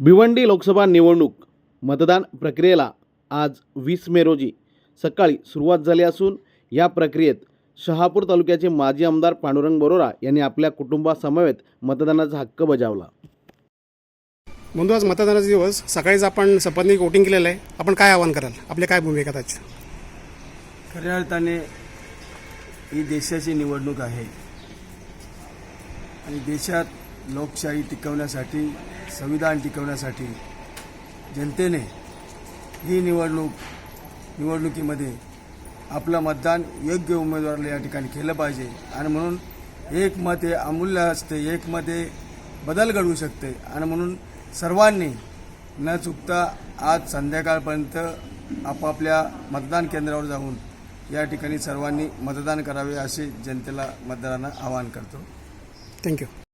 भिवंडी लोकसभा निवडणूक मतदान प्रक्रियेला आज वीस मे रोजी सकाळी सुरुवात झाली असून या प्रक्रियेत शहापूर तालुक्याचे माजी आमदार पांडुरंग बरोरा यांनी आपल्या कुटुंबासमवेत मतदानाचा हक्क बजावला. बंधू आज मतदानाचा दिवस. सकाळीच आपण सपत्नीक वोटिंग केलेलं आहे. आपण काय आवाहन कराल? आपले काय भूमिका त्याची खऱ्या अर्थाने ही देशाची निवडणूक आहे. आणि देशात लोकशाही टिकवण्यासाठी संविधान टिकवण्यासाठी जनतेने ही निवडणूक निवडणुकीमध्ये आपलं मतदान योग्य उमेदवाराला या ठिकाणी केलं पाहिजे. आणि म्हणून एक मत हे अमूल्य असते एक मत हे बदल घडवू शकते. आणि म्हणून सर्वांनी न चुकता आज संध्याकाळपर्यंत आपापल्या मतदान केंद्रावर जाऊन या ठिकाणी सर्वांनी मतदान करावे असे जनतेला मतदारांना आवाहन करतो. थँक्यू